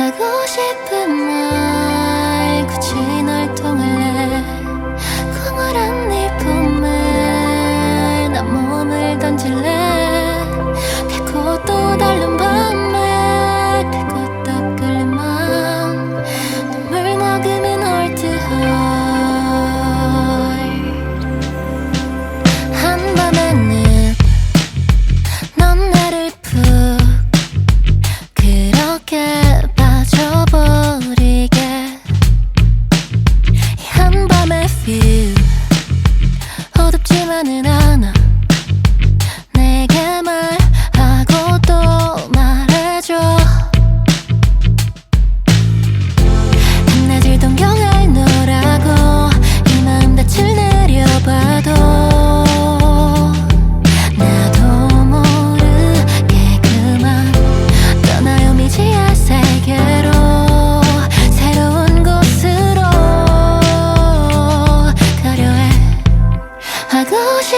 하고 싶은 말.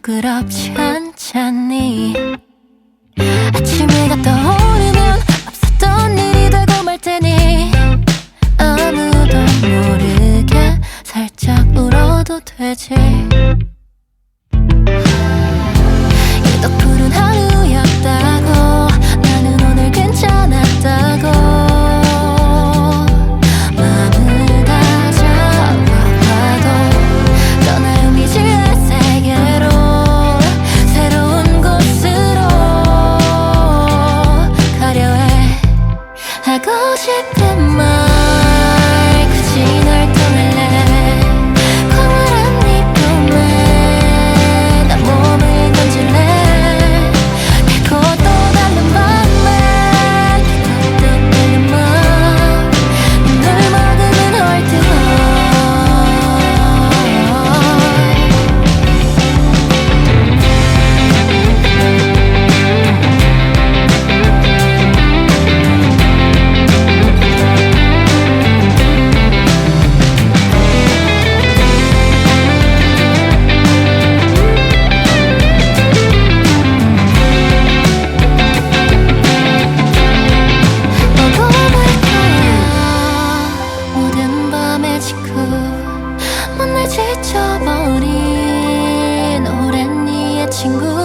부끄럽지 않잖니. 아침에 갔다 오르면 없었던 일이 되고 말 테니. 아무도 모르게 살짝 울어도 되지. ゴシッ 스쳐버린 오랜 이의 친구.